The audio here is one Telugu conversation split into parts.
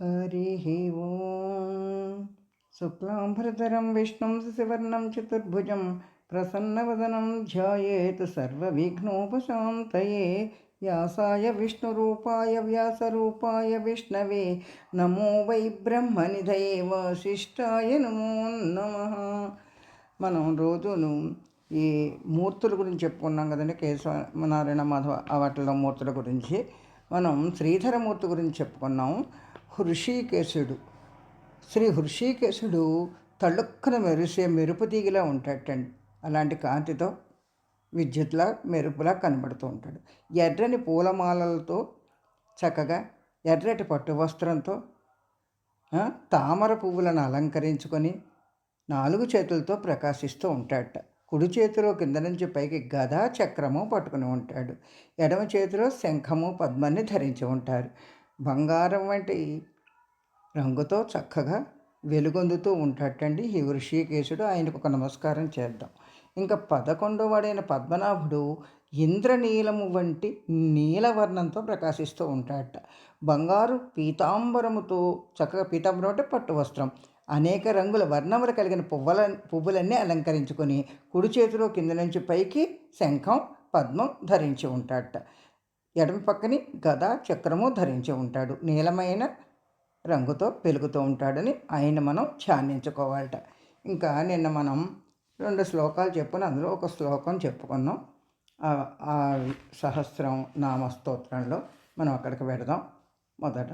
हरिः ॐ शुक्लाम्भरधरं विष्णुं शशिवर्णं चतुर्भुजं प्रसन्नवदनं ध्यायेत् सर्वविघ्नोपशान्तये व्यासाय विष्णुरूपाय व्यासरूपाय विष्णवे नमो वै ब्रह्मनिधये వశిష్టాయ నమో నమ మనం రోజును ఈ మూర్తుల గురించి చెప్పుకున్నాం కదండి కేశవ నారాయణ మాధవ వాటిలో మూర్తుల గురించి మనం శ్రీధరమూర్తి గురించి చెప్పుకున్నాం హృషికేశుడు. శ్రీ హృషికేశుడు తళుక్కన మెరిసే మెరుపు తీగిలా ఉంటాడటండి అలాంటి కాంతితో విద్యుత్లా మెరుపులా కనబడుతూ ఉంటాడు. ఎర్రని పూలమాలలతో చక్కగా ఎర్రటి పట్టు వస్త్రంతో తామర పువ్వులను అలంకరించుకొని నాలుగు చేతులతో ప్రకాశిస్తూ ఉంటాడట కుడి చేతిలో కింద నుంచి పైకి గదా చక్రము పట్టుకుని ఉంటాడు. ఎడమ చేతిలో శంఖము పద్మాన్ని ధరించి ఉంటారు. బంగారం వంటి రంగుతో చక్కగా వెలుగొందుతూ ఉంటాడండి ఈ వృషికేశుడు ఆయనకు ఒక నమస్కారం చేద్దాం. ఇంకా పదకొండో వాడైన పద్మనాభుడు ఇంద్రనీలము వంటి నీలవర్ణంతో ప్రకాశిస్తూ ఉంటాడట. బంగారు పీతాంబరముతో చక్కగా పీతాంబరం అంటే పట్టు వస్త్రం. అనేక రంగుల వర్ణములు కలిగిన పువ్వుల పువ్వులన్నీ అలంకరించుకొని కుడి చేతిలో కింద నుంచి పైకి శంఖం పద్మం ధరించి ఉంటాడట. ఎడమ పక్కని గద చక్రము ధరించి ఉంటాడు. నీలమైన రంగుతో పెలుగుతూ ఉంటాడని ఆయన మనం ధ్యానించుకోవాలట. ఇంకా నిన్న మనం రెండు శ్లోకాలు చెప్పుకుని అందులో ఒక శ్లోకం చెప్పుకున్నాం. ఆ- సహస్రం నామస్తోత్రంలో మనం అక్కడికి పెడదాం మొదట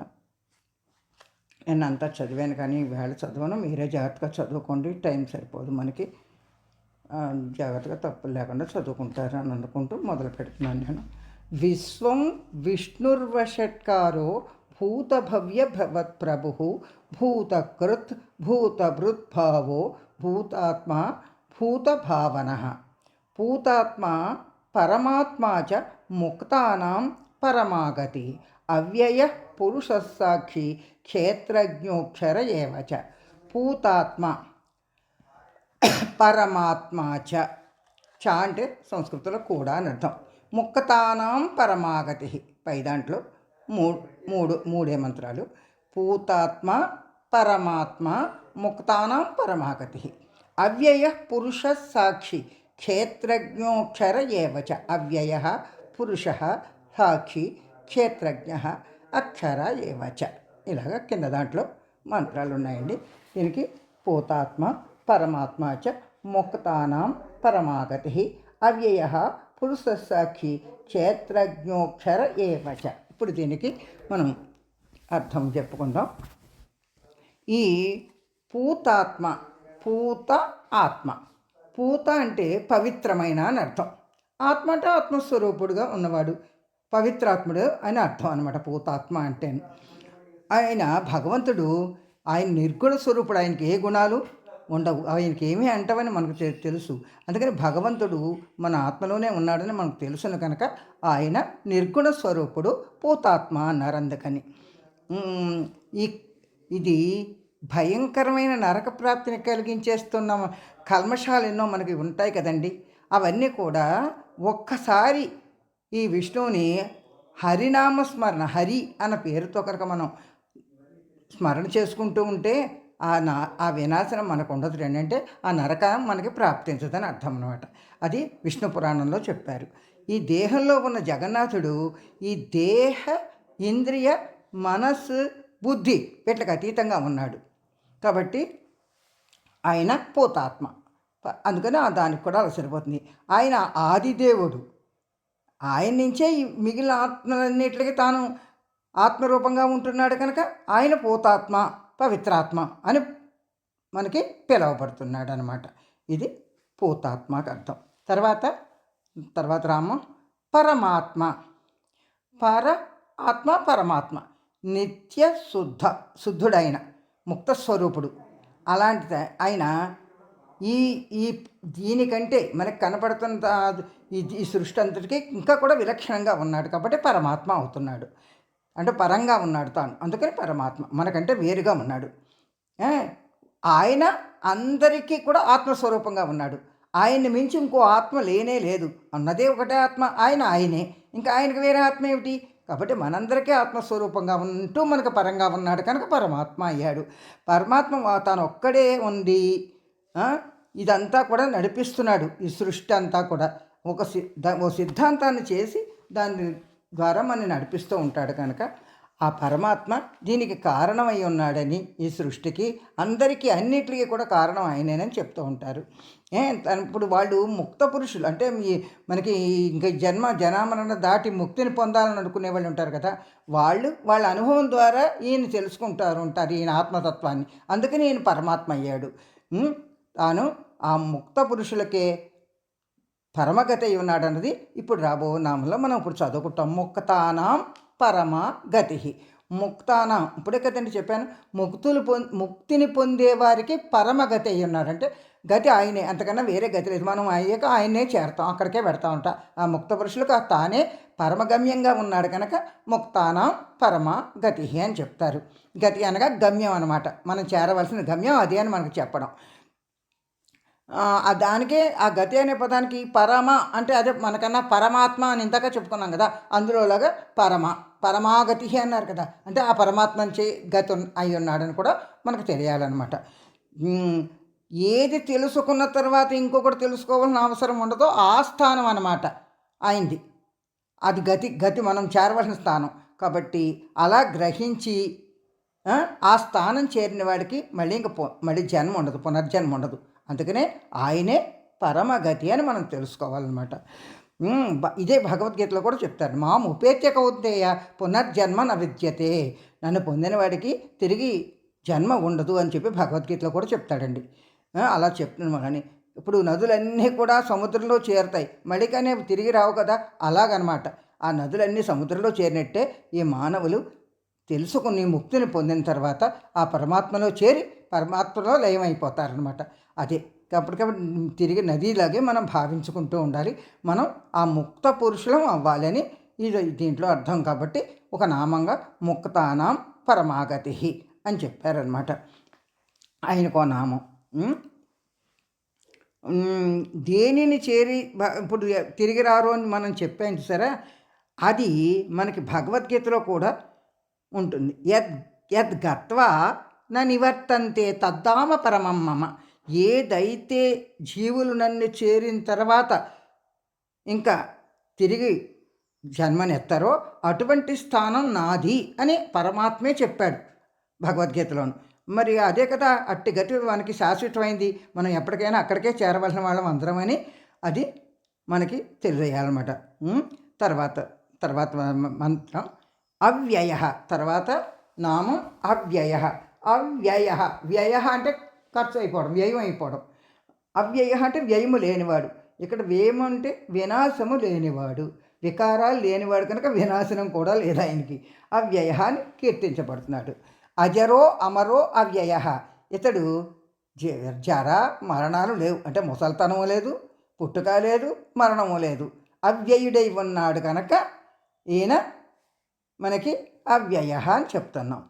నేను అంతా చదివాను కానీ వేళ చదవను. మీరే జాగ్రత్తగా చదువుకోండి. టైం సరిపోదు మనకి. జాగ్రత్తగా తప్పులు లేకుండా చదువుకుంటారు అని అనుకుంటూ మొదలు పెడుతున్నాను నేను. విశ్వం విష్ణుర్వషట్కారో భూతభవ్య భవత్ ప్రభు భూతకృత్ భూతభృద్భావో భూతాత్మ భూతభావన పూతాత్మ పరమాత్మా చ ముక్తానాం పరమాగతి అవ్యయ పురుషసాక్షి క్షేత్రజ్ఞోక్షర ఏవ చ పూతాత్మ పరమాత్మా చ చ అంటే సంస్కృతంలో కూడా అని అర్థం ముక్కతానం పరమాగతి. పై దాంట్లో మూడు మూడు మూడే మంత్రాలు. పూతాత్మ పరమాత్మ ముక్తానం పరమాగతి. అవ్యయ పురుష సాక్షి క్షేత్రజ్ఞోక్షర ఏవచ అవ్యయ పురుష సాక్షి క్షేత్రజ్ఞ అక్షర ఏవచ ఇలాగ కింద దాంట్లో మంత్రాలు ఉన్నాయండి. దీనికి పూతాత్మ పరమాత్మ చ ముక్తానం పరమాగతి. అవ్యయ పురుష సాక్షి క్షేత్రజ్ఞోక్షర ఏవచ ఇప్పుడు దీనికి మనం అర్థం చెప్పుకుందాం. ఈ పూతాత్మ పూత ఆత్మ. పూత అంటే పవిత్రమైన అని అర్థం. ఆత్మ అంటే ఆత్మస్వరూపుడుగా ఉన్నవాడు. పవిత్రాత్ముడు అని అర్థం అనమాట పూతాత్మ అంటే ఆయన భగవంతుడు ఆయన నిర్గుణ స్వరూపుడు ఆయనకి ఏ గుణాలు? ఉండవు. ఆయనకి ఏమీ అంటవని మనకు తెలుసు. అందుకని భగవంతుడు మన ఆత్మలోనే ఉన్నాడని మనకు తెలుసును కనుక ఆయన నిర్గుణ స్వరూపుడు పూతాత్మ అన్నారు అందుకని ఈ ఇది భయంకరమైన నరక ప్రాప్తిని కలిగించేస్తున్న కల్మషాలు ఎన్నో మనకి ఉంటాయి కదండి. అవన్నీ కూడా ఒక్కసారి ఈ విష్ణువుని హరినామ స్మరణ హరి అన్న పేరుతో కనుక మనం స్మరణ చేసుకుంటూ ఉంటే ఆ నా ఆ వినాశనం మనకు ఉండదు ఏంటంటే ఆ నరకం మనకి ప్రాప్తించదని అర్థం అనమాట అది విష్ణు పురాణంలో చెప్పారు. ఈ దేహంలో ఉన్న జగన్నాథుడు ఈ దేహ ఇంద్రియ మనస్సు బుద్ధి వీటికి అతీతంగా ఉన్నాడు. కాబట్టి ఆయన పోతాత్మ. ప- అందుకని ఆ దానికి కూడా అలా సరిపోతుంది. ఆయన ఆదిదేవుడు. ఆయన నుంచే ఈ మిగిలిన ఆత్మలన్నిటికీ తాను ఆత్మరూపంగా ఉంటున్నాడు కనుక ఆయన పోతాత్మ. పవిత్రాత్మ అని మనకి పిలువబడుతున్నాడు అనమాట ఇది పూతాత్మకు అర్థం. తర్వాత తర్వాత రామ పరమాత్మ. పర ఆత్మ పరమాత్మ. నిత్య శుద్ధ శుద్ధుడైన ముక్త స్వరూపుడు. అలాంటి ఆయన ఈ ఈ దీనికంటే మనకు కనపడుతున్న ఈ ఈ సృష్టి అంతటికీ ఇంకా కూడా విలక్షణంగా ఉన్నాడు కాబట్టి పరమాత్మ అవుతున్నాడు. అంటే పరంగా ఉన్నాడు తాను. అందుకని పరమాత్మ మనకంటే వేరుగా ఉన్నాడు. ఆయన అందరికీ కూడా ఆత్మస్వరూపంగా ఉన్నాడు. ఆయన్ని మించి ఇంకో ఆత్మ లేనే లేదు. అన్నదే ఒకటే ఆత్మ. ఆయన ఆయనే. ఇంకా ఆయనకు వేరే ఆత్మ ఏమిటి? కాబట్టి మనందరికీ ఆత్మస్వరూపంగా ఉంటూ మనకు పరంగా ఉన్నాడు. కనుక పరమాత్మ అయ్యాడు. పరమాత్మ తాను ఒక్కడే ఉండి ఇదంతా కూడా నడిపిస్తున్నాడు. ఈ సృష్టి అంతా కూడా. ఒక సిద్ధ ఓ సిద్ధాంతాన్ని చేసి దాన్ని ద్వారా మనని నడిపిస్తూ ఉంటాడు కనుక ఆ పరమాత్మ దీనికి కారణమై ఉన్నాడని ఈ సృష్టికి అందరికీ అన్నిటికీ కూడా కారణం ఆయనేనని చెప్తూ ఉంటారు. ఏ ఇప్పుడు వాళ్ళు ముక్త పురుషులు. అంటే ఈ మనకి ఇంకా జన్మ జనామరణ దాటి ముక్తిని పొందాలని అనుకునే వాళ్ళు ఉంటారు కదా. వాళ్ళు వాళ్ళ అనుభవం ద్వారా ఈయన తెలుసుకుంటారు ఉంటారు ఈయన ఆత్మతత్వాన్ని. అందుకని ఈయన పరమాత్మ అయ్యాడు. తాను ఆ ముక్త పురుషులకే పరమగతి అయి ఉన్నాడు అన్నది ఇప్పుడు రాబో నామంలో మనం ఇప్పుడు చదువుకుంటాం. ముక్తానాం పరమ గతి ముక్తానాం ఇప్పుడే కదండి చెప్పాను. ముక్తులు పొం ముక్తిని పొందేవారికి పరమగతి అయి ఉన్నాడంటే గతి ఆయనే. అంతకన్నా వేరే గతి లేదు. మనం అయ్యాక ఆయనే చేరతాం. అక్కడికే పెడతా ఉంటాం. ఆ ముక్త పురుషులకు తానే పరమగమ్యంగా ఉన్నాడు కనుక ముక్తానాం పరమ గతి అని చెప్తారు. గతి అనగా గమ్యం అనమాట మనం చేరవలసిన గమ్యం అదే అని మనకు చెప్పడం. ఆ, ఆ దానికే ఆ గతి అనే పదానికి పరమ అంటే అదే మనకన్నా పరమాత్మ అని ఇందాక చెప్పుకున్నాం కదా అందులోలాగా పరమ పరమాగతి అన్నారు కదా అంటే ఆ పరమాత్మ నుంచి గతి అయి ఉన్నాడని కూడా మనకు తెలియాలన్నమాట. ఏది తెలుసుకున్న తర్వాత ఇంకొకటి తెలుసుకోవాల్సిన అవసరం ఉండదో ఆ స్థానం అన్నమాట అయింది. అది గతి గతి మనం చేరవలసిన స్థానం. కాబట్టి అలా గ్రహించి ఆ, స్థానం చేరిన వాడికి మళ్ళీ ఇంక మళ్ళీ జన్మ ఉండదు పునర్జన్మ ఉండదు. అందుకనే ఆయనే పరమగతి అని మనం తెలుసుకోవాలన్నమాట. ఇదే భగవద్గీతలో కూడా చెప్తారు. మాం ఉపేత్య కౌంతేయ పునర్జన్మ న విద్యతే నన్ను పొందిన వాడికి తిరిగి జన్మ ఉండదు అని చెప్పి భగవద్గీతలో కూడా చెప్తాడండి. అలా చెప్తున్నాను కానీ ఇప్పుడు నదులన్నీ కూడా సముద్రంలో చేరుతాయి. మళ్ళీ కానీ తిరిగి రావు కదా? అలాగనమాట. ఆ నదులన్నీ సముద్రంలో చేరినట్టే ఈ మానవులు తెలుసుకుని ముక్తిని పొందిన తర్వాత ఆ పరమాత్మలో చేరి పరమాత్మలో లయమైపోతారనమాట అదే అప్పటికప్పుడు తిరిగి నదిలాగే మనం భావించుకుంటూ ఉండాలి. మనం ఆ ముక్త పురుషులం అవ్వాలని ఇది దీంట్లో అర్థం కాబట్టి ఒక నామంగా ముక్తానాం పరమాగతి అని చెప్పారనమాట ఆయనకో నామం. దేనిని చేరి ఇప్పుడు తిరిగి రారు అని మనం చెప్పాం సరే అది మనకి భగవద్గీతలో కూడా ఉంటుంది. యద్ యద్గత్వా న నివర్తంతే తద్దామ పరమం మమ. ఏదైతే జీవులు నన్ను చేరిన తర్వాత ఇంకా తిరిగి జన్మనెత్తారో అటువంటి స్థానం నాది అని పరమాత్మే చెప్పాడు భగవద్గీతలోను. మరి అదే కదా అట్టి గతి మనకి శాశ్వతమైంది. మనం ఎప్పటికైనా అక్కడికే చేరవలసిన వాళ్ళం అందరమని అది మనకి తెలియజేయాలన్నమాట. తర్వాత తర్వాత మంత్రం అవ్యయ. తర్వాత నామం అవ్యయ. అవ్యయ. వ్యయ అంటే ఖర్చు అయిపోవడం వ్యయం అయిపోవడం అవ్యయ అంటే వ్యయము లేనివాడు. ఇక్కడ వ్యయం అంటే వినాశము లేనివాడు. వికారాలు లేనివాడు కనుక వినాశనం కూడా లేదు ఆయనకి. అవ్యయ అని కీర్తించబడుతున్నాడు. అజరో అమరో అవ్యయ. ఇతడు జ- జర మరణాలు లేవు. అంటే ముసల్తనము లేదు పుట్టుక లేదు మరణము లేదు. అవ్యయుడై ఉన్నాడు కనుక ఈయన మనకి అవ్యయ అని చెప్తున్నాం.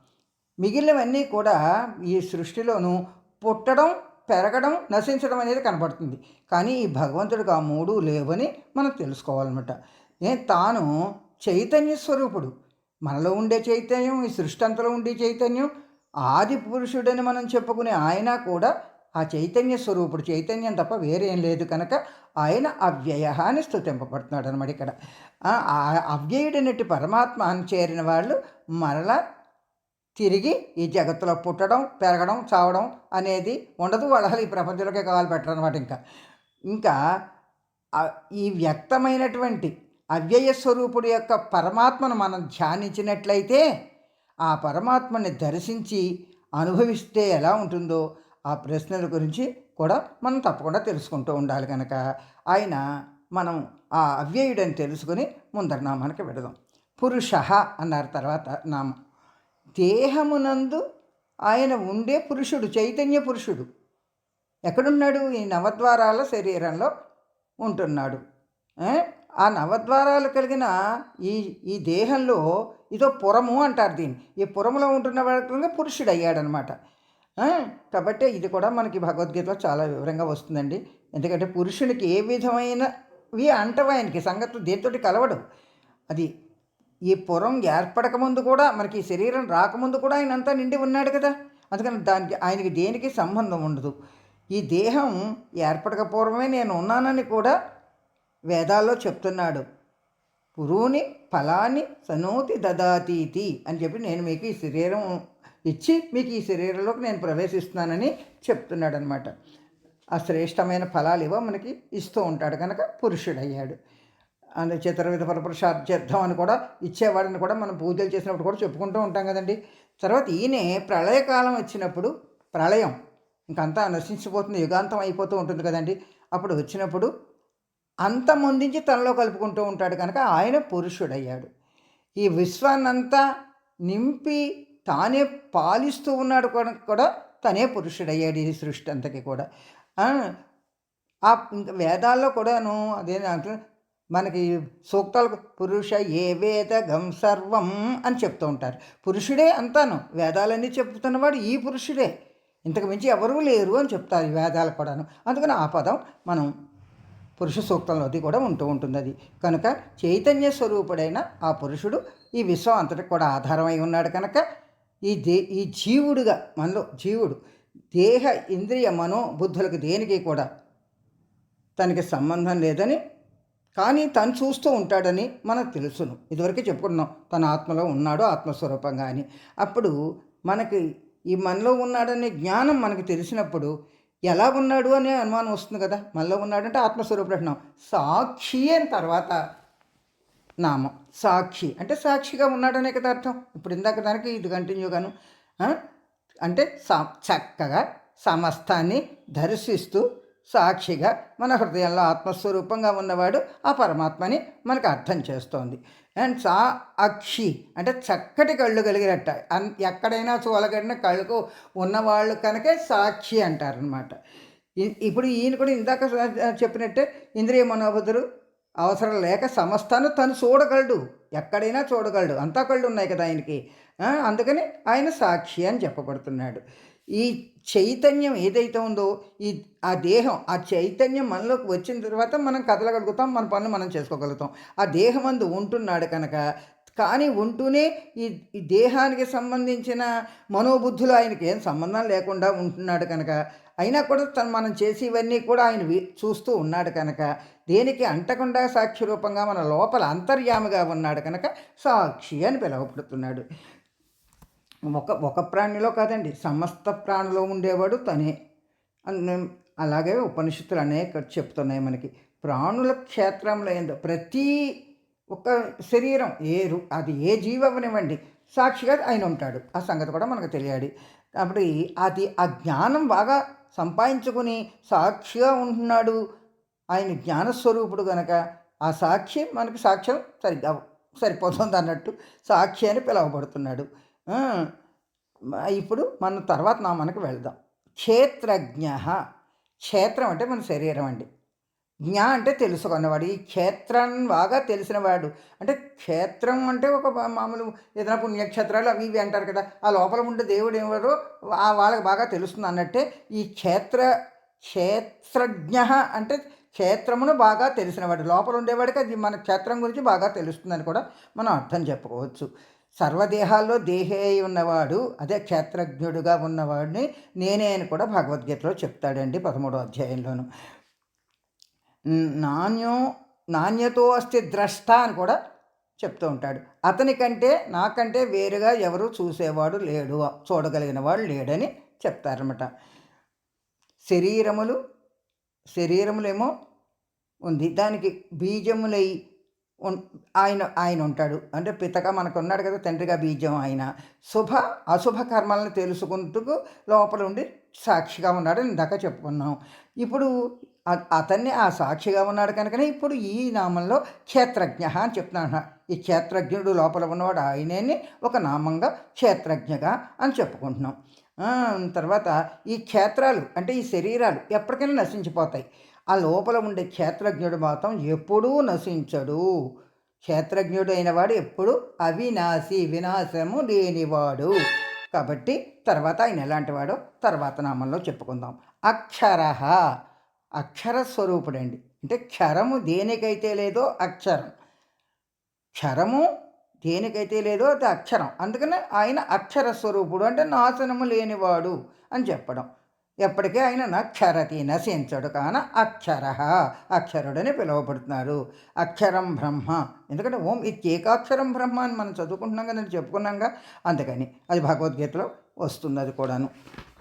మిగిలినవన్నీ కూడా ఈ సృష్టిలోనూ పుట్టడం పెరగడం నశించడం అనేది కనబడుతుంది కానీ ఈ భగవంతుడికి ఆ మూడు లేవని మనం తెలుసుకోవాలన్నమాట. నేను తాను చైతన్య స్వరూపుడు. మనలో ఉండే చైతన్యం ఈ సృష్టి అంతలో ఉండే చైతన్యం ఆది పురుషుడని మనం చెప్పుకునే ఆయన కూడా ఆ చైతన్య స్వరూపుడు. చైతన్యం తప్ప వేరేం లేదు కనుక ఆయన అవ్యయ అని స్థుతింపబడుతున్నాడు అనమాట ఇక్కడ. ఆ పరమాత్మ అని చేరిన వాళ్ళు మరలా తిరిగి ఈ జగత్తులో పుట్టడం పెరగడం చావడం అనేది ఉండదు. వాళ్ళు అసలు ఈ ప్రపంచంలోకే కావాలి పెట్టరు అనమాట ఇంకా. ఇంకా ఈ వ్యక్తమైనటువంటి అవ్యయ స్వరూపుడు యొక్క పరమాత్మను మనం ధ్యానించినట్లయితే ఆ పరమాత్మని దర్శించి అనుభవిస్తే ఎలా ఉంటుందో ఆ ప్రశ్నల గురించి కూడా మనం తప్పకుండా తెలుసుకుంటూ ఉండాలి కనుక ఆయన మనం ఆ అవ్యయుడని తెలుసుకుని ముందర నామానికి పెడదాం. పురుష అన్నారు తర్వాత నామం. దేహమునందు ఆయన ఉండే పురుషుడు చైతన్య పురుషుడు. ఎక్కడున్నాడు? ఈ నవద్వారాల శరీరంలో ఉంటున్నాడు. ఆ నవద్వారాలు కలిగిన ఈ ఈ దేహంలో ఇదో పురము అంటారు దీన్ని. ఈ పురములో ఉంటున్న వాడికి పురుషుడు అయ్యాడనమాట కాబట్టి ఇది కూడా మనకి భగవద్గీతలో చాలా వివరంగా వస్తుందండి. ఎందుకంటే పురుషునికి ఏ విధమైనవి అంటవు ఆయనకి. సంగతులు దేనితోటి కలవడు. అది ఈ పురం ఏర్పడక ముందు కూడా మనకి ఈ శరీరం రాకముందు కూడా ఆయన అంతా నిండి ఉన్నాడు కదా. అందుకని దానికి ఆయనకి దేనికి సంబంధం ఉండదు. ఈ దేహం ఏర్పడక పూర్వమే నేను ఉన్నానని కూడా వేదాల్లో చెప్తున్నాడు. పురువుని ఫలాన్ని సనోతి దదాతీతి అని చెప్పి నేను మీకు ఈ శరీరం ఇచ్చి మీకు ఈ శరీరంలోకి నేను ప్రవేశిస్తున్నానని చెప్తున్నాడు అనమాట ఆ శ్రేష్టమైన ఫలాలు ఇవో మనకి ఇస్తూ ఉంటాడు కనుక పురుషుడయ్యాడు. అండ్ చతుర్విధ పరపురుషార్థం అని కూడా ఇచ్చేవాడని కూడా మనం పూజలు చేసినప్పుడు కూడా చెప్పుకుంటూ ఉంటాం కదండి. తర్వాత ఈయనే ప్రళయకాలం వచ్చినప్పుడు ప్రళయం ఇంకంతా నశించిపోతుంది యుగాంతం అయిపోతూ ఉంటుంది కదండి. అప్పుడు వచ్చినప్పుడు అంతమొందించి తనలో కలుపుకుంటూ ఉంటాడు కనుక ఆయన పురుషుడయ్యాడు. ఈ విశ్వాన్నంతా నింపి తానే పాలిస్తూ ఉన్నాడు కూడా- తనే పురుషుడయ్యాడు ఈ సృష్టి అంతకి కూడా. ఆ, ఇంకా వేదాల్లో కూడాను అదే మనకి సూక్తాలు పురుష ఏ వేదగం సర్వం అని చెప్తూ ఉంటారు. పురుషుడే అంతాను. వేదాలన్నీ చెప్తున్నవాడు ఈ పురుషుడే. ఇంతకు మించి ఎవరూ లేరు అని చెప్తారు ఈ వేదాలు కూడాను. అందుకని ఆ పదం మనం పురుష సూక్తంలోది కూడా ఉంటూ ఉంటుంది అది కనుక చైతన్య స్వరూపుడైన ఆ పురుషుడు ఈ విశ్వం అంతటి కూడా ఆధారమై ఉన్నాడు కనుక ఈ దే ఈ జీవుడుగా మనలో జీవుడు దేహ ఇంద్రియ మనో బుద్ధులకు దేనికి కూడా తనకి సంబంధం లేదని కానీ తను చూస్తూ ఉంటాడని మనకు తెలుసును. ఇదివరకే చెప్పుకున్నాం తన ఆత్మలో ఉన్నాడు ఆత్మస్వరూపంగా అని. అప్పుడు మనకి ఈ మనలో ఉన్నాడనే జ్ఞానం మనకు తెలిసినప్పుడు ఎలా ఉన్నాడు అనే అనుమానం వస్తుంది కదా. మనలో ఉన్నాడంటే ఆత్మస్వరూపుడు అంటున్నాం సాక్షి అని తర్వాత నామం. సాక్షి. అంటే సాక్షిగా ఉన్నాడనే కదా అర్థం. ఇప్పుడు ఇందాక దానికి ఇది కంటిన్యూగాను ఆ? అంటే సా చక్కగా సమస్తాన్ని దర్శిస్తూ సాక్షిగా మన హృదయంలో ఆత్మస్వరూపంగా ఉన్నవాడు ఆ పరమాత్మని మనకు అర్థం చేస్తోంది. అండ్ సా అక్షి అంటే చక్కటి కళ్ళు కలిగినట్ట. అన్ ఎక్కడైనా చూలగడిన కళ్ళకు ఉన్నవాళ్ళు కనుకే సాక్షి అంటారనమాట ఇప్పుడు ఈయన కూడా ఇందాక చెప్పినట్టే ఇంద్రియ మనోబుద్ధులు అవసరం లేక సమస్తాను తను చూడగలడు. ఎక్కడైనా చూడగలడు. అంతా కళ్ళు ఉన్నాయి కదా ఆయనకి. అందుకని ఆయన సాక్షి అని చెప్పబడుతున్నాడు. ఈ చైతన్యం ఏదైతే ఉందో ఈ ఆ దేహం ఆ చైతన్యం మనలోకి వచ్చిన తర్వాత మనం కదలగలుగుతాం మన పనులు మనం చేసుకోగలుగుతాం. ఆ దేహం అందు ఉంటున్నాడు కనుక కానీ ఉంటూనే ఈ ఈ దేహానికి సంబంధించిన మనోబుద్ధులు ఆయనకి ఏం సంబంధం లేకుండా ఉంటున్నాడు కనుక అయినా కూడా తను మనం చేసి ఇవన్నీ కూడా ఆయన వి- చూస్తూ ఉన్నాడు కనుక దేనికి అంటకుండా సాక్షి రూపంగా మన లోపల అంతర్యామిగా ఉన్నాడు కనుక సాక్షి అని పిలువబడుతున్నాడు. ఒక ఒక ప్రాణిలో కాదండి. సమస్త ప్రాణిలో ఉండేవాడు తనే. అలాగే ఉపనిషత్తులు అనేక చెప్తున్నాయి మనకి. ప్రాణుల క్షేత్రంలో ఏందో ప్రతి ఒక శరీరం ఏ రు- అది ఏ జీవి సాక్షిగా ఆయన ఉంటాడు. ఆ సంగతి కూడా మనకు తెలియాలి. కాబట్టి అది ఆ జ్ఞానం బాగా సంపాదించుకుని సాక్షిగా ఉంటున్నాడు ఆయన జ్ఞానస్వరూపుడు కనుక ఆ సాక్షి మనకి సాక్ష్యం సరిగ్గా సరిపోతుంది అన్నట్టు సాక్షి అని పిలువబడుతున్నాడు. ఇప్పుడు మన తర్వాత నా మనకు వెళ్దాం. క్షేత్రజ్ఞ. క్షేత్రం అంటే మన శరీరం అండి. జ్ఞ అంటే తెలుసుకున్నవాడు. ఈ క్షేత్రం బాగా తెలిసినవాడు. అంటే క్షేత్రం అంటే ఒక మామూలు ఏదైనా పుణ్యక్షేత్రాలు అవి ఇవి అంటారు కదా. ఆ లోపల ఉండే దేవుడు ఎవరో ఆ వాళ్ళకి బాగా తెలుస్తుంది అన్నట్టే ఈ క్షేత్ర క్షేత్రజ్ఞ అంటే క్షేత్రమును బాగా తెలిసినవాడు. లోపల ఉండేవాడికి అది మన క్షేత్రం గురించి బాగా తెలుస్తుందని కూడా మనం అర్థం చెప్పుకోవచ్చు. సర్వదేహాల్లో దేహే అయి ఉన్నవాడు అదే క్షేత్రజ్ఞుడుగా ఉన్నవాడిని నేనే అని కూడా భగవద్గీతలో చెప్తాడండి పదమూడో అధ్యాయంలోను. నాణ్యం నాణ్యతో అస్తి ద్రష్ట అని కూడా చెప్తూ ఉంటాడు. అతనికంటే నాకంటే వేరుగా ఎవరు చూసేవాడు లేడు చూడగలిగిన వాడు లేడని చెప్తారన్నమాట. శరీరములు శరీరములేమో ఉంది. దానికి బీజములై ఆయన ఆయన ఉంటాడు. అంటే పితగా మనకు ఉన్నాడు కదా తండ్రిగా బీజం ఆయన. శుభ అశుభ కర్మలను తెలుసుకుంటూ లోపల ఉండి సాక్షిగా ఉన్నాడు ఇందాక చెప్పుకున్నాం. ఇప్పుడు అతన్ని ఆ సాక్షిగా ఉన్నాడు కనుకనే ఇప్పుడు ఈ నామంలో క్షేత్రజ్ఞ అని చెప్తున్నాను ఈ క్షేత్రజ్ఞుడు లోపల ఉన్నవాడు ఆయనే ఒక నామంగా క్షేత్రజ్ఞగా అని చెప్పుకుంటున్నాం. తర్వాత ఈ క్షేత్రాలు అంటే ఈ శరీరాలు ఎప్పటికైనా నశించిపోతాయి. ఆ లోపల ఉండే క్షేత్రజ్ఞుడు మాత్రం ఎప్పుడూ నశించడు. క్షేత్రజ్ఞుడు అయినవాడు ఎప్పుడు అవినాశి వినాశము లేనివాడు. కాబట్టి తర్వాత ఆయన ఎలాంటి వాడో తర్వాత నామంలో చెప్పుకుందాం. అక్షర. అక్షర స్వరూపుడండి. అంటే క్షరము దేనికైతే లేదో అక్షరం. క్షరము దేనికైతే లేదో అది అక్షరం. అందుకనే ఆయన అక్షర స్వరూపుడు అంటే నాశనము లేనివాడు అని చెప్పడం. ఎప్పటికీ ఆయన నక్షరతి నశించడు కాన అక్షర. అక్షరుడని పిలువబడుతున్నారు. అక్షరం బ్రహ్మ. ఎందుకంటే ఓం ఇత్యేకాక్షరం బ్రహ్మ అని మనం చదువుకుంటున్నాం కదా చెప్పుకున్నాంగా అందుకని అది భగవద్గీతలో వస్తుంది అది కూడాను.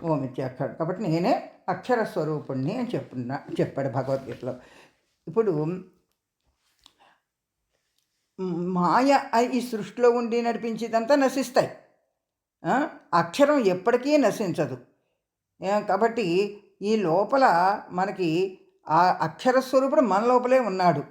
ఓం ఇత్యాక్షరం కాబట్టి నేనే అక్షర స్వరూపుణ్ణి అని చెప్పున్నా చెప్పాడు భగవద్గీతలో. ఇప్పుడు మాయ ఈ సృష్టిలో ఉండి నడిపించేదంతా నశిస్తాయి. అక్షరం ఎప్పటికీ నశించదు. కాబట్టి ఈ లోపల మనకి ఆ అక్షర స్వరూపుడు మన లోపలే ఉన్నాడు.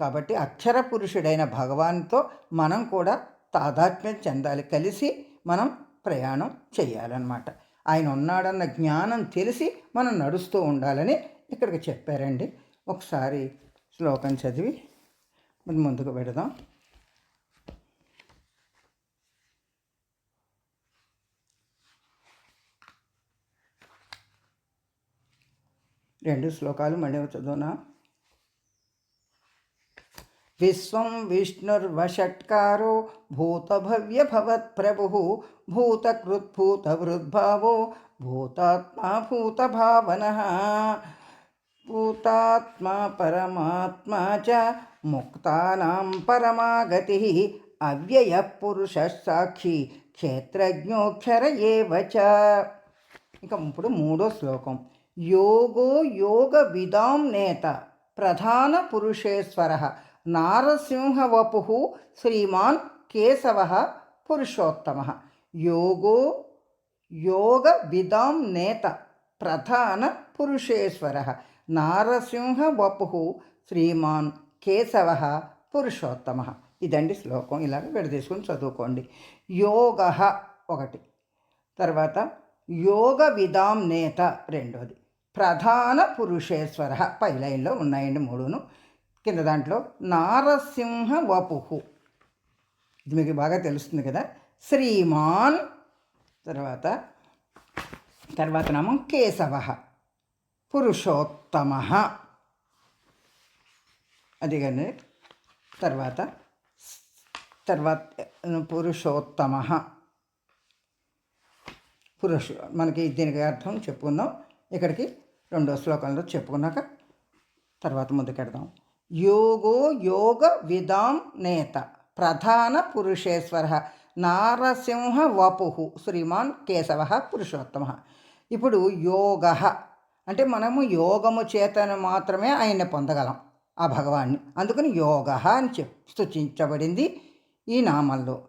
కాబట్టి అక్షర పురుషుడైన భగవాన్తో మనం కూడా తాదాత్మ్యం చెందాలి. కలిసి మనం ప్రయాణం చేయాలన్నమాట. ఆయన ఉన్నాడన్న జ్ఞానం తెలిసి మనం నడుస్తూ ఉండాలని ఇక్కడికి చెప్పారండి. ఒకసారి శ్లోకం చదివి ముందుకు పెడదాం. రెండు శ్లోకాలు మళ్ళీ చదువునా? విశ్వం విష్ణుర్వషట్కారో భూతభవ్య భవత్ప్రభు భూతకృద్భూతవృద్భావో భూతాత్మా భూతభావన భూతాత్మా పరమాత్మా చ ముక్తానాం పరమాగతి అవ్యయ పురుష సాక్షి క్షేత్రజ్ఞోక్షర ఏవ ఇక ఇప్పుడు మూడో శ్లోకం. యోగో యోగ విదాం నేత ప్రధాన పురుషేశ్వర నారసింహవపు శ్రీమాన్ కేశవ పురుషోత్తమ యోగో యోగ విదాం నేత ప్రధాన పురుషేశ్వర నారసింహవపు శ్రీమాన్ కేశవ పురుషోత్తమ ఇదండి శ్లోకం. ఇలాగ విడదీసుకుని చదువుకోండి. యోగ ఒకటి. తర్వాత యోగ విదాం నేత రెండోది. ప్రధాన పురుషేశ్వర పై లైన్లో ఉన్నాయండి మూడును. కింద దాంట్లో నారసింహ వపుహు. ఇది మీకు బాగా తెలుస్తుంది కదా. శ్రీమాన్ తర్వాత తర్వాత నామం కేశవ. పురుషోత్తమ. అది కానీ తర్వాత తర్వాత పురుషోత్తమ. పురుషు మనకి దీనికి అర్థం చెప్పుకుందాం. ఇక్కడికి రెండో శ్లోకంలో చెప్పుకున్నాక తర్వాత ముందుకెడదాం. యోగో యోగ విదాం నేత ప్రధాన పురుషేశ్వర నారసింహ వపు శ్రీమాన్ కేశవ పురుషోత్తమ. ఇప్పుడు యోగ అంటే మనము యోగము చేతను మాత్రమే ఆయన్ని పొందగలం ఆ భగవాన్ని. అందుకని యోగ అని చెప్ సూచించబడింది ఈ నామంలో.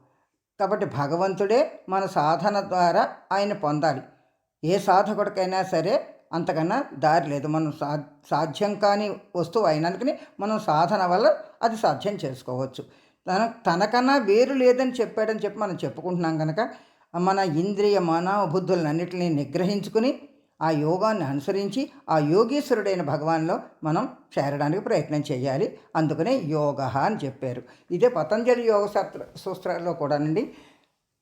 కాబట్టి భగవంతుడే మన సాధన ద్వారా ఆయన పొందాలి. ఏ సాధకుడికైనా సరే అంతకన్నా దారి లేదు. మనం సా సాధ్యం కాని వస్తువు అయినందుకని మనం సాధన వల్ల అది సాధ్యం చేసుకోవచ్చు. తన తనకన్నా వేరు లేదని చెప్పాడని చెప్పి మనం చెప్పుకుంటున్నాం కనుక మన ఇంద్రియ మానవబుద్ధులన్నింటినీ నిగ్రహించుకుని ఆ యోగాన్ని అనుసరించి ఆ యోగీశ్వరుడైన భగవాన్లో మనం చేరడానికి ప్రయత్నం చేయాలి. అందుకనే యోగ అని చెప్పారు. ఇదే పతంజలి యోగ శాస్త్ర సూత్రాల్లో కూడానండి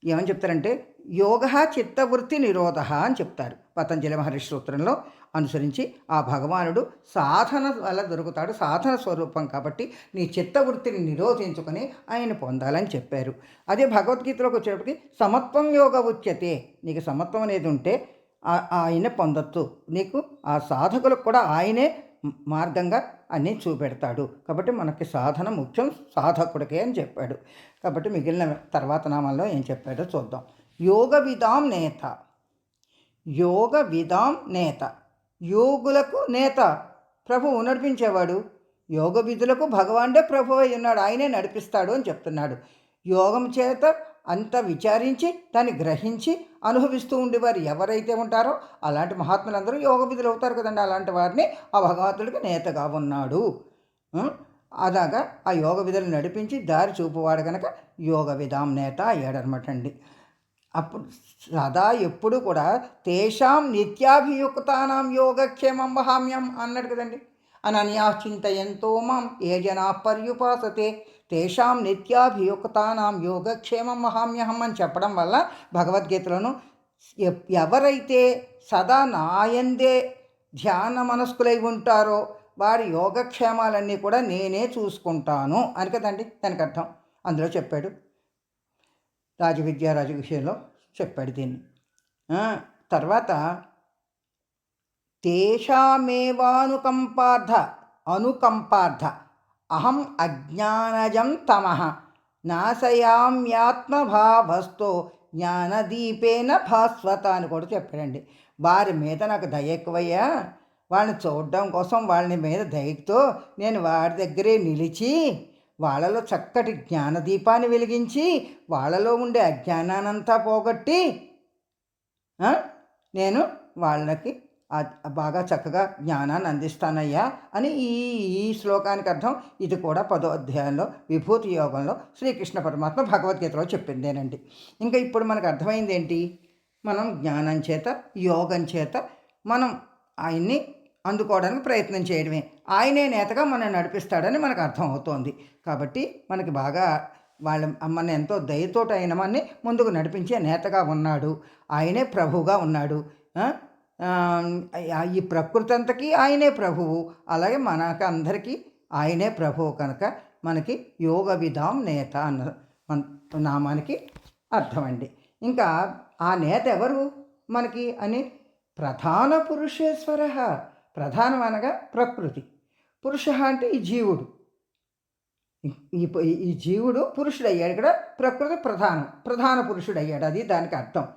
ఏమని చెప్తారంటే యోగ చిత్తవృత్తి నిరోధ అని చెప్తారు. పతంజలి మహర్షి సూత్రంలో అనుసరించి ఆ భగవానుడు సాధన వల్ల దొరుకుతాడు సాధన స్వరూపం కాబట్టి నీ చిత్తవృత్తిని నిరోధించుకొని ఆయన పొందాలని చెప్పారు. అదే భగవద్గీతలోకి వచ్చేటప్పటికి సమత్వం యోగ ఉచ్యతే నీకు సమత్వం అనేది ఉంటే ఆ- ఆయన పొందొచ్చు నీకు ఆ సాధకులకు కూడా ఆయనే మార్గంగా అన్నీ చూపెడతాడు. కాబట్టి మనకి సాధన ముఖ్యం సాధకుడికే అని చెప్పాడు. కాబట్టి మిగిలిన తర్వాత నామాల్లో ఏం చెప్పాడో చూద్దాం. యోగ విధాం నేత. యోగ విధాం నేత. యోగులకు నేత. ప్రభువు నడిపించేవాడు. యోగ విధులకు భగవానుడే ప్రభు అయి ఉన్నాడు. ఆయనే నడిపిస్తాడు అని చెప్తున్నాడు. యోగం చేత అంత విచారించి దాన్ని గ్రహించి అనుభవిస్తూ ఉండేవారు ఎవరైతే ఉంటారో అలాంటి మహాత్ములందరూ యోగ విధులు అవుతారు కదండి. అలాంటి వారిని ఆ భగవంతుడికి నేతగా ఉన్నాడు. అలాగా ఆ యోగ విధులు నడిపించి దారి చూపువాడు కనుక యోగ విధాం నేత అయ్యాడనమాట అండి. అప్పుడు సదా ఎప్పుడు కూడా తేషాం నిత్యాభియుక్తానాం యోగక్షేమం వహామ్యం అన్నాడు కదండి. అనన్యా చింతయంతో మాం ఏ జనా పర్యుపాసతే తేషాం నిత్యాభియుక్తానాం యోగక్షేమం మహామ్యహం అని చెప్పడం వల్ల భగవద్గీతలను ఎ- ఎవరైతే సదా నాయందే ధ్యాన మనస్కులై ఉంటారో వారి యోగక్షేమాలన్నీ కూడా నేనే చూసుకుంటాను అని కదండి దానికి అర్థం అందులో చెప్పాడు రాజవిద్యారాజు విషయంలో చెప్పాడు దీన్ని. తర్వాత తేషామేవానుకంపార్థ అనుకంపార్థ అహం అజ్ఞానజం తమ నాశయామ్యాత్మభావస్తో జ్ఞానదీపేన భాస్వత అని కూడా చెప్పాడండి. వారి మీద నాకు దయ ఎక్కువయ్యా. వాళ్ళని చూడడం కోసం వాళ్ళని మీద దయతో నేను వారి దగ్గరే నిలిచి వాళ్ళలో చక్కటి జ్ఞానదీపాన్ని వెలిగించి వాళ్ళలో ఉండే అజ్ఞానానంతా పోగొట్టి నేను వాళ్ళకి బాగా చక్కగా జ్ఞానాన్ని అందిస్తానయ్యా అని ఈ ఈ శ్లోకానికి అర్థం. ఇది కూడా పదో అధ్యాయంలో విభూతి యోగంలో శ్రీకృష్ణ పరమాత్మ భగవద్గీతలో చెప్పిందేనండి. ఇంకా ఇప్పుడు మనకు అర్థమైంది ఏంటి మనం జ్ఞానం చేత యోగం చేత మనం ఆయన్ని అందుకోవడానికి ప్రయత్నం చేయడమే. ఆయనే నేతగా మనం నడిపిస్తాడని మనకు అర్థం అవుతోంది కాబట్టి మనకి బాగా వాళ్ళ అమ్మని ఎంతో దయతోటి ఆయన మనని ముందుకు నడిపించే నేతగా ఉన్నాడు. ఆయనే ప్రభువుగా ఉన్నాడు. ఈ ప్రకృతి అంతకీ ఆయనే ప్రభువు. అలాగే మనకు అందరికీ ఆయనే ప్రభువు కనుక మనకి యోగ విధాం నేత అన్న నామానికి అర్థమండి. ఇంకా ఆ నేత ఎవరు? మనకి అని ప్రధాన పురుషేశ్వర ప్రధానం అనగా ప్రకృతి. పురుష అంటే ఈ జీవుడు. ఈ ఈ- జీవుడు పురుషుడు అయ్యాడు ఇక్కడ ప్రకృతి ప్రధానం ప్రధాన పురుషుడు అయ్యాడు అది దానికి అర్థం.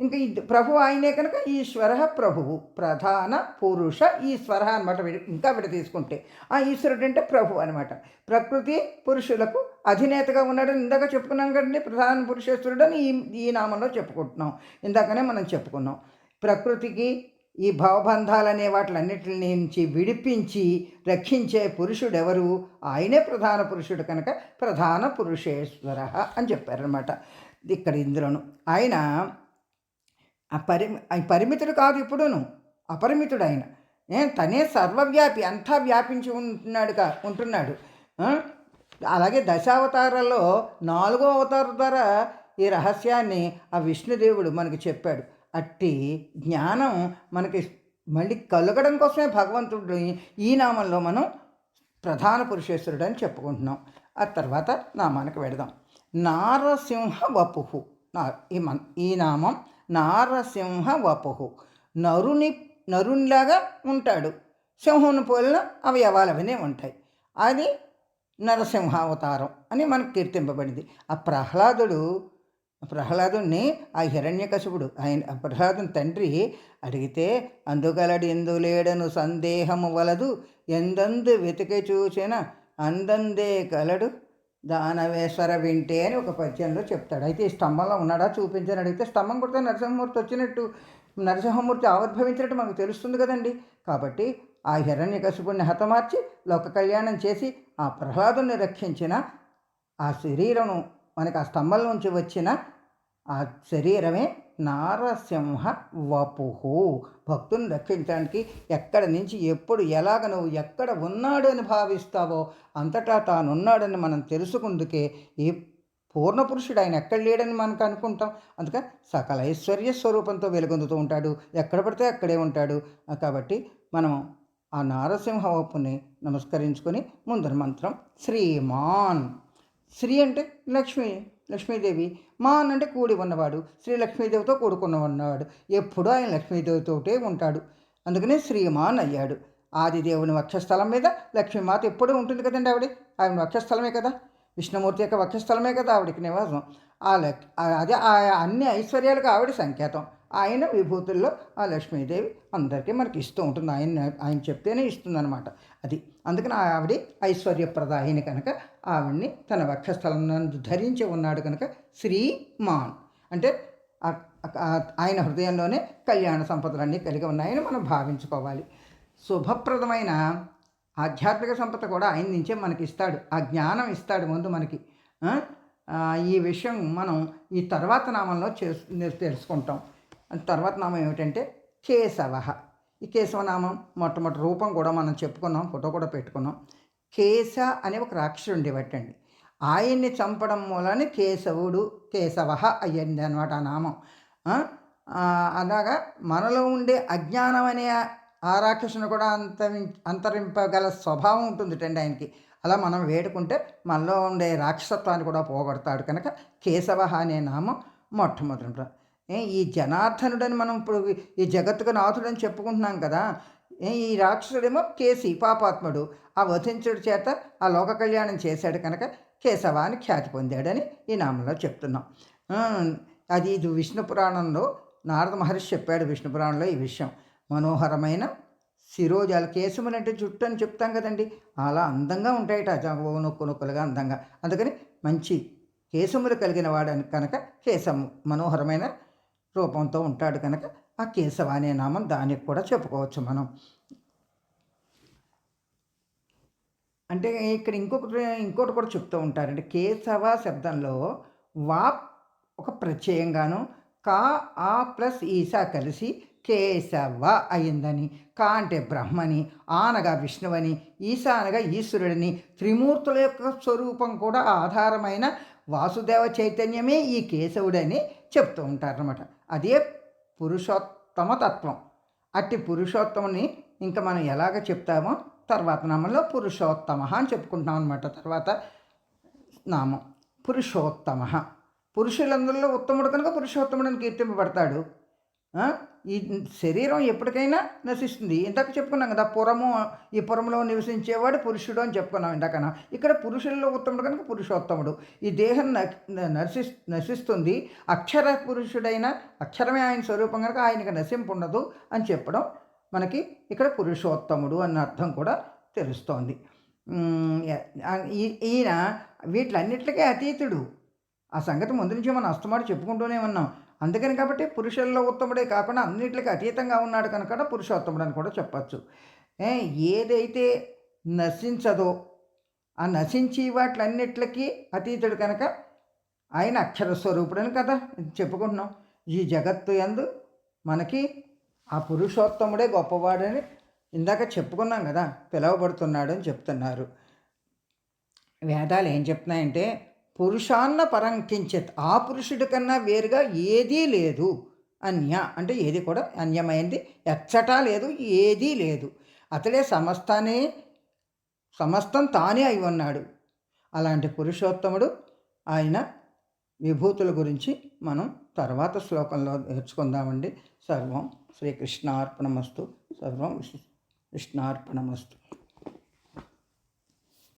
ఇంకా ఈ ప్రభు ఆయనే కనుక ఈశ్వర ప్రభువు. ప్రధాన పురుష ఈశ్వర అనమాట ఇంకా విడ తీసుకుంటే. ఆ ఈశ్వరుడు అంటే ప్రభు అనమాట ప్రకృతి పురుషులకు అధినేతగా ఉన్నాడని ఇందాక చెప్పుకున్నాం కదండి ప్రధాన పురుషేశ్వరుడు అని ఈ ఈ నామంలో చెప్పుకుంటున్నాం. ఇందాకనే మనం చెప్పుకున్నాం. ప్రకృతికి ఈ భవబంధాలనే వాటిలన్నిటి నుంచి విడిపించి రక్షించే పురుషుడు ఎవరు ఆయనే ప్రధాన పురుషుడు కనుక ప్రధాన పురుషేశ్వర అని చెప్పారనమాట ఇక్కడ ఇందులోను. ఆయన ఆ పరి పరిమితుడు కాదు ఇప్పుడును. అపరిమితుడు ఆయన తనే సర్వవ్యాపి అంతా వ్యాపించి ఉంటున్నాడుగా ఉంటున్నాడు. అలాగే దశావతారాల్లో నాలుగో అవతారం ద్వారా ఈ రహస్యాన్ని ఆ విష్ణుదేవుడు మనకు చెప్పాడు. అట్టి జ్ఞానం మనకి మళ్ళీ కలగడం కోసమే భగవంతుడు ఈ నామంలో మనం ప్రధాన పురుషేశ్వరుడు అని చెప్పుకుంటున్నాం. ఆ తర్వాత నామానికి వెడదాం నారసింహ వపుహు నా ఈ మన్ ఈ నామం నారసింహ వపుహు నరుని నరునిలాగా ఉంటాడు. సింహుని పోలిన అవయవాలు అవన్నీ ఉంటాయి. అది నరసింహావతారం అని మనకు కీర్తింపబడింది. ఆ ప్రహ్లాదుడు ప్రహ్లాదుని ఆ హిరణ్యకశిపుడు ఆయన ప్రహ్లాదుని తండ్రి అడిగితే అందుగలడు ఎందు లేడను సందేహము వలదు? ఎందందు వెతికి చూసిన అందందే కలడు? దానవేశ్వర వింటే అని ఒక పద్యంలో చెప్తాడు. అయితే ఈ స్తంభంలో ఉన్నాడా? చూపించని అడిగితే స్తంభం కొడితే నరసింహమూర్తి వచ్చినట్టు నరసింహమూర్తి ఆవిర్భవించినట్టు మనకు తెలుస్తుంది కదండి. కాబట్టి ఆ హిరణ్యకశిపుణ్ణి హతమార్చి లోక కళ్యాణం చేసి ఆ ప్రహ్లాదుని రక్షించిన ఆ శరీరం మనకి ఆ స్తంభం నుంచి వచ్చిన ఆ శరీరమే నారసింహ వపుహు. భక్తుని రక్షించడానికి ఎక్కడ నుంచి ఎప్పుడు ఎలాగ నువ్వు ఎక్కడ ఉన్నాడు అని భావిస్తావో అంతటా తానున్నాడని మనం తెలుసుకుందుకే ఈ పూర్ణ పురుషుడు ఆయన ఎక్కడ లేడని మనకు అనుకుంటాం. అందుకే సకల ఐశ్వర్య స్వరూపంతో వెలుగొందుతూ ఉంటాడు. ఎక్కడ పడితే అక్కడే ఉంటాడు. కాబట్టి మనం ఆ నారసింహ వపుని నమస్కరించుకొని ముందర మంత్రం శ్రీమాన్. శ్రీ అంటే లక్ష్మి. లక్ష్మీదేవి మా అనంటే కూడి ఉన్నవాడు శ్రీ లక్ష్మీదేవితో కూడుకున్న ఉన్నవాడు ఎప్పుడూ ఆయన లక్ష్మీదేవితోటే ఉంటాడు. అందుకనే శ్రీమాన్ అయ్యాడు. ఆదిదేవుని వక్షస్థలం మీద లక్ష్మీమాత ఎప్పుడూ ఉంటుంది కదండి ఆవిడ? ఆయన వక్షస్థలమే కదా? విష్ణుమూర్తి యొక్క వక్షస్థలమే కదా ఆవిడకి నివాసం. ఆ లక్ అదే ఆ అన్ని ఐశ్వర్యాలకు ఆవిడ సంకేతం. ఆయన విభూతుల్లో ఆ లక్ష్మీదేవి అందరికీ మనకి ఇస్తూ ఉంటుంది. ఆయన ఆయన చెప్తేనే ఇస్తుందన్నమాట. అది. అందుకని ఆవిడ ఐశ్వర్యప్రదాయిని కనుక ఆవిడ్ని తన వక్షస్థలం నందు ధరించి ఉన్నాడు కనుక శ్రీమాన్. అంటే ఆయన హృదయంలోనే కళ్యాణ సంపదలన్నీ కలిగి ఉన్నాయని మనం భావించుకోవాలి. శుభప్రదమైన ఆధ్యాత్మిక సంపద కూడా ఆయన నుంచే మనకి ఇస్తాడు. ఆ జ్ఞానం ఇస్తాడు ముందు మనకి. ఈ విషయం మనం ఈ తర్వాత నామంలో చేసు తెలుసుకుంటాం. తర్వాత నామం ఏమిటంటే కేశవ. ఈ కేశవనామం మొట్టమొదటి రూపం కూడా మనం చెప్పుకున్నాం ఫోటో కూడా పెట్టుకున్నాం. కేశ అనే ఒక రాక్షసుడు ఉండేవట్టండి ఆయన్ని చంపడం మూలన కేశవుడు కేశవ అయ్యింది అనమాట ఆ నామం. అలాగా మనలో ఉండే అజ్ఞానం అనే ఆ రాక్షసుని కూడా అంత అంతరింపగల స్వభావం ఉంటుంది టండి ఆయనకి. అలా మనం వేడుకుంటే మనలో ఉండే రాక్షసత్వాన్ని కూడా పోగొడతాడు కనుక కేశవ అనే నామం మొట్టమొదటి ఈ జనార్దనుడని మనం ఇప్పుడు ఈ జగత్తుకు నాథుడని చెప్పుకుంటున్నాం కదా ఏ ఈ రాక్షసుడేమో కేసి పాపాత్ముడు. ఆ వధించుడు చేత ఆ లోక కళ్యాణం చేశాడు కనుక కేశవ అని ఖ్యాతి పొందాడని ఈ నామంలో చెప్తున్నాం. అది ఇది విష్ణు పురాణంలో నారద మహర్షి చెప్పాడు విష్ణు పురాణంలో ఈ విషయం. మనోహరమైన శిరోజాలు కేశములు అంటే జుట్టు అని చెప్తాం కదండి. అలా అందంగా ఉంటాయట నొక్కు నొక్కులుగా అందంగా. అందుకని మంచి కేశములు కలిగిన వాడని కనుక కేశము మనోహరమైన రూపంతో ఉంటాడు కనుక ఆ కేశవ అనే నామం దానికి కూడా చెప్పుకోవచ్చు మనం. అంటే ఇక్కడ ఇంకొకటి ఇంకోటి కూడా చెప్తూ ఉంటారండి. కేశవ శబ్దంలో వా ఒక ప్రత్యయంగాను కా ఆ ప్లస్ ఈసా కలిసి కేశవ అయిందని కా అంటే బ్రహ్మని ఆనగా విష్ణువని ఈశా అనగా ఈశ్వరుడిని త్రిమూర్తుల యొక్క స్వరూపం కూడా ఆధారమైన వాసుదేవ చైతన్యమే ఈ కేశవుడని చెప్తూ ఉంటారనమాట అదే పురుషోత్తమ తత్వం. అట్టి పురుషోత్తముని ఇంకా మనం ఎలాగ చెప్తామో తర్వాత నామంలో పురుషోత్తమ అని చెప్పుకుంటున్నాం అనమాట తర్వాత నామం పురుషోత్తమ. పురుషులందరిలో ఉత్తముడు కనుక పురుషోత్తముడని కీర్తింపబడతాడు. ఈ శరీరం ఎప్పటికైనా నశిస్తుంది. ఇందాక చెప్పుకున్నాం కదా పురము ఈ పురంలో నివసించేవాడు పురుషుడు అని చెప్పుకున్నాం ఇందాకన. ఇక్కడ పురుషుల్లో ఉత్తముడు కనుక పురుషోత్తముడు. ఈ దేహం నశి నశిస్తుంది. అక్షర పురుషుడైన అక్షరమే ఆయన స్వరూపం కనుక ఆయనకి నశింపు ఉండదు అని చెప్పడం మనకి ఇక్కడ పురుషోత్తముడు అన్న అర్థం కూడా తెలుస్తోంది. ఈ- ఈయన వీటిలన్నిటికీ అతీతుడు. ఆ సంగతి ముందు నుంచి మనం అస్తమాడు చెప్పుకుంటూనే ఉన్నాం. అందుకని కాబట్టి పురుషుల్లో ఉత్తముడే కాకుండా అన్నిటికీ అతీతంగా ఉన్నాడు కనుక పురుషోత్తముడు అని కూడా చెప్పచ్చు. ఏ, ఏదైతే నశించదో ఆ నశించి వాటిలన్నిటికీ అతీతుడు కనుక ఆయన అక్షర స్వరూపుడని కదా చెప్పుకుంటున్నాం. ఈ జగత్తు ఎందు మనకి ఆ పురుషోత్తముడే గొప్పవాడని ఇందాక చెప్పుకున్నాం కదా పిలువబడుతున్నాడు అని చెప్తున్నారు. వేదాలు ఏం చెప్తున్నాయంటే పురుషాన్న పరం కించిత్ ఆ పురుషుడి కన్నా వేరుగా ఏదీ లేదు. అన్య అంటే ఏది కూడా అన్యమైంది ఎచ్చటా లేదు ఏదీ లేదు. అతడే సమస్తానే సమస్తం తానే అయి ఉన్నాడు. అలాంటి పురుషోత్తముడు ఆయన విభూతుల గురించి మనం తర్వాత శ్లోకంలో నేర్చుకుందామండి. సర్వం శ్రీకృష్ణార్పణమస్తు సర్వం కృష్ణార్పణమస్తు.